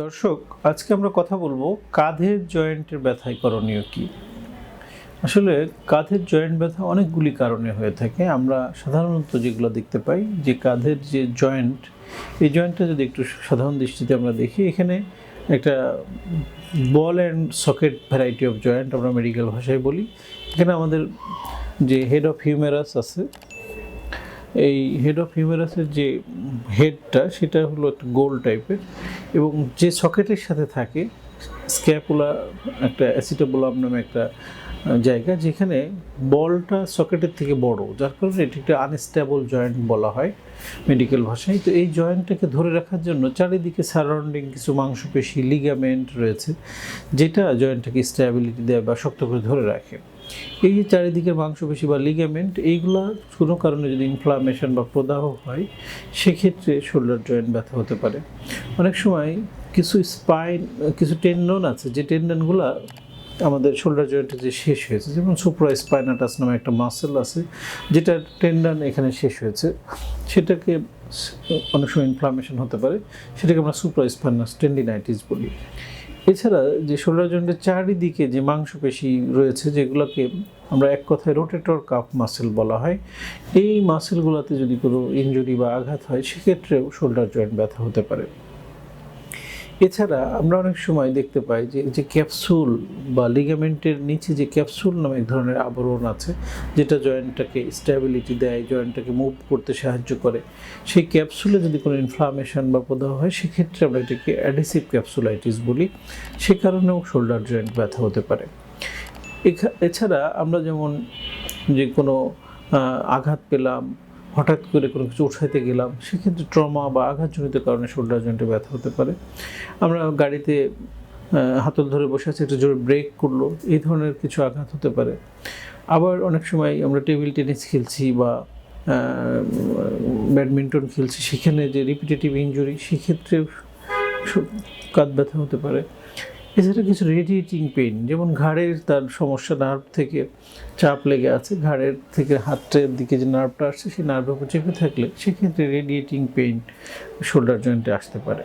দর্শক, আজকে আমরা কথা বলব কাঁধের জয়েন্টের ব্যথায় করণীয় কি? আসলে কাঁধের জয়েন্ট ব্যথা অনেকগুলি কারণে হয়ে থাকে। আমরা সাধারণত যেগুলো দেখতে পাই, যে কাঁধের যে জয়েন্ট, এই জয়েন্টটা যদি একটু সাধারণ দৃষ্টিতে আমরা দেখি, এখানে একটা ball and socket variety of joint আমরা মেডিকেল ভাষায় বলি। এখানে আমাদের যে হেড অফ হিউমেরাস আছে এই হেড অফ হিউমেরাসের যে হেডটা সেটা হলো একটা গোল টাইপের এবং যে সকেটের সাথে থাকে স্ক্যাপুলা একটা অ্যাসিটাবোলাম নামে একটা জায়গা যেখানে বলটা সকেটের থেকে বড়, যার কারণে এটি একটা আনস্টেবল জয়েন্ট বলা হয় মেডিকেল ভাষায়। তো এই জয়েন্টটাকে ধরে রাখার জন্য চারিদিকে সারাউন্ডিং কিছু মাংসপেশি লিগামেন্ট রয়েছে, যেটা জয়েন্টটাকে স্ট্যাবিলিটি দেয় বা শক্ত করে ধরে রাখে। এই যে চারিদিকের মাংসপেশি বা লিগামেন্ট এইগুলা কোনো কারণে যদি ইনফ্লামেশন বা প্রদাহ হয়, সেক্ষেত্রে শোল্ডার জয়েন্ট ব্যথা হতে পারে। অনেক সময় কিছু স্পাইন কিছু টেন্ডন আছে, যে টেন্ডনগুলা আমাদের শোল্ডার জয়েন্টে যে শেষ হয়েছে, যেমন সুপ্রা স্পাইনাটাস নামে একটা মাসেল আছে, যেটা টেন্ডন এখানে শেষ হয়েছে, সেটাকে অনেক সময় ইনফ্লামেশন হতে পারে, সেটাকে আমরা সুপ্রা স্পাইনাস টেন্ডিনাইটিস বলি। এছাড়া যে জয়েন্টের চারিদিকে যে মাংসপেশি রয়েছে, যেগুলোকে আমরা এক কথায় রোটেটর কাপ মাসেল বলা হয়, এই মাসেলগুলোতে যদি কোনো ইঞ্জুরি বা আঘাত হয়, সেক্ষেত্রেও শোল্ডার জয়েন্ট ব্যথা হতে পারে। এছাড়া আমরা অনেক সময় দেখতে পাই যে যে ক্যাপসুল বা লিগামেন্টের নিচে যে ক্যাপসুল নামে এক ধরনের আবরণ আছে, যেটা জয়েন্টটাকে স্ট্যাবিলিটি দেয়, জয়েন্টটাকে মুভ করতে সাহায্য করে। সেই ক্যাপসুলে যদি কোনো ইনফ্লামেশন বা প্রদাহ হয়, সেক্ষেত্রে আমরা এটাকে অ্যাডিসিভ ক্যাপসুলাইটিস বলি। সে কারণেও শোল্ডার জয়েন্ট ব্যথা হতে পারে। এছাড়া আমরা যেমন যে কোনো আঘাত পেলাম হঠাৎ করে কোনো কিছু উঠাইতে গেলাম, সেক্ষেত্রে ট্রমা বা আঘাতজনিত কারণে শোল্ডার জয়েন্টে ব্যথা হতে পারে। আমরা গাড়িতে হাতল ধরে বসে আছি, একটু জোরে ব্রেক করল, এই ধরনের কিছু আঘাত হতে পারে। আবার অনেক সময় আমরা টেবিল টেনিস খেলছি বা ব্যাডমিন্টন খেলছি, সেখানে যে রিপিটেটিভ ইনজুরি সেক্ষেত্রে কাঁধ ব্যথা হতে পারে। এছাড়া কিছু রেডিয়েটিং পেইন, যেমন ঘাড়ের তার সমস্যা নার্ভ থেকে চাপ লেগে আছে, ঘাড়ের থেকে হাতের দিকে যে নার্ভটা আসছে, সেই নার্ভের উপর চেপে থাকলে সেক্ষেত্রে রেডিয়েটিং পেইন শোল্ডার জয়েন্টে আসতে পারে।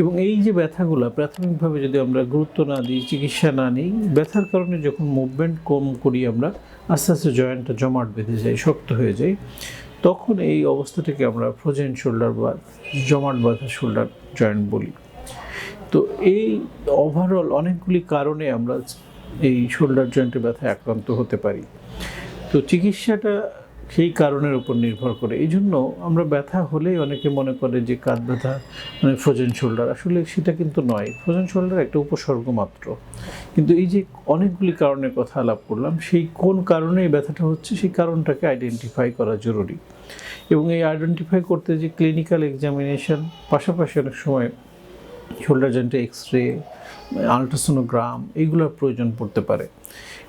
এবং এই যে ব্যথাগুলো, প্রাথমিকভাবে যদি আমরা গুরুত্ব না দিই, চিকিৎসা না নিই, ব্যথার কারণে যখন মুভমেন্ট কম করি আমরা, আস্তে আস্তে জয়েন্টটা জমাট বেঁধে যায়, শক্ত হয়ে যায়, তখন এই অবস্থাটাকে আমরা ফ্রোজেন শোল্ডার বা জমাট বাঁধা শোল্ডার জয়েন্ট বলি। তো এই ওভারঅল অনেকগুলি কারণে আমরা এই শোল্ডার জয়েন্টের ব্যথায় আক্রান্ত হতে পারি। তো চিকিৎসাটা সেই কারণের উপর নির্ভর করে। এই জন্য আমরা ব্যথা হলেই অনেকে মনে করে যে কাঁধ ব্যথা মানে ফ্রোজেন শোল্ডার আসলে সেটা কিন্তু নয়। ফ্রোজেন শোল্ডার একটা উপসর্গ মাত্র। কিন্তু এই যে অনেকগুলি কারণের কথা আলাপ করলাম, সেই কোন কারণে এই ব্যথাটা হচ্ছে, সেই কারণটাকে আইডেন্টিফাই করা জরুরি। এবং এই আইডেন্টিফাই করতে যে ক্লিনিক্যাল এক্সামিনেশন পাশাপাশি অনেক সময় শোল্ডার জয়েন্টে এক্স রে আলট্রাসোনোগ্রাম এইগুলোর প্রয়োজন পড়তে পারে।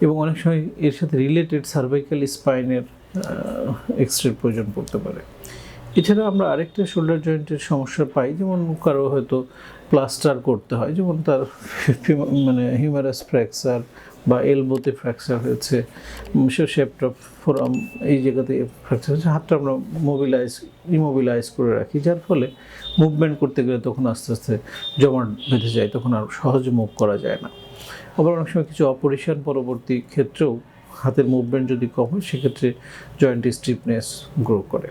এবং অনেক সময় এর সাথে রিলেটেড সার্ভাইকাল স্পাইনের এক্স রের প্রয়োজন পড়তে পারে। এছাড়া আমরা আরেকটা শোল্ডার জয়েন্টের সমস্যা পাই, যেমন কারও হয়তো প্লাস্টার করতে হয়, যেমন তার মানে হিউমারাস ফ্র্যাকচার বা এলবোতে ফ্র্যাকচার হয়েছে সেপ্টা ফোরাম এই জায়গাতে ফ্র্যাকচার হয়েছে, হাতটা আমরা মোবিলাইজ ইমোবিলাইজ করে রাখি, যার ফলে মুভমেন্ট করতে গেলে তখন আস্তে আস্তে জমাট বেঁধে যায়, তখন আর সহজে মুভ করা যায় না। আবার অনেক সময় কিছু অপারেশন পরবর্তী ক্ষেত্রেও হাতের মুভমেন্ট যদি কম হয়, সেক্ষেত্রে জয়েন্ট স্টিফনেস গ্রো করে।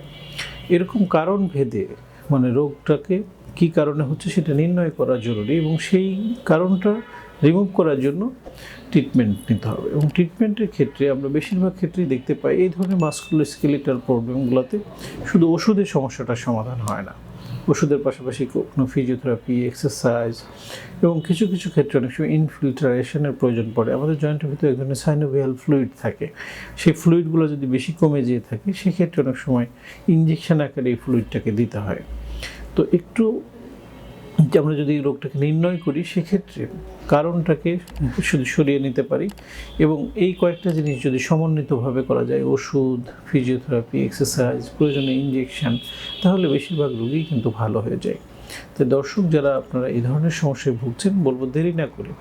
এরকম কারণ ভেদে মানে রোগটাকে কি কারণে হচ্ছে সেটা নির্ণয় করা জরুরি এবং সেই কারণটা রিমুভ করার জন্য ট্রিটমেন্ট নিতে হবে। এবং ট্রিটমেন্টের ক্ষেত্রে আমরা বেশিরভাগ ক্ষেত্রেই দেখতে পাই এই ধরনের মাস্কুলো স্কেলেটাল প্রবলেমগুলোতে শুধু ওষুধের সমস্যাটার সমাধান হয় না। ওষুধের পাশাপাশি কোনো ফিজিওথেরাপি এক্সারসাইজ এবং কিছু কিছু ক্ষেত্রে অনেক সময় ইনফিল্ট্রেশনের প্রয়োজন পড়ে। আমাদের জয়েন্টের ভিতরে এক ধরনের সাইনোভিয়াল ফ্লুইড থাকে। সেই ফ্লুইডগুলো যদি বেশি কমে যেয়ে থাকে, সেক্ষেত্রে অনেক সময় ইঞ্জেকশন আকারে এই ফ্লুইডটাকে দিতে হয়। তো একটু যে আমরা যদি রোগটাকে নির্ণয় করি, সেক্ষেত্রে কারণটাকে শুধু সরিয়ে নিতে পারি এবং এই কয়েকটা জিনিস যদি সমন্বিতভাবে করা যায়, ওষুধ ফিজিওথেরাপি এক্সারসাইজ প্রয়োজনে ইঞ্জেকশন তাহলে বেশিরভাগ রোগী কিন্তু ভালো হয়ে যায়। তো দর্শক, যারা আপনারা এই ধরনের সমস্যায় ভুগছেন, বলব দেরি না করে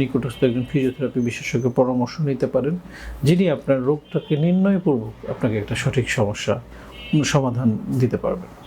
নিকটস্থ একজন ফিজিওথেরাপি বিশেষজ্ঞ পরামর্শ নিতে পারেন, যিনি আপনার রোগটাকে নির্ণয়পূর্বক আপনাকে একটা সঠিক সমস্যা, সমাধান দিতে পারবেন।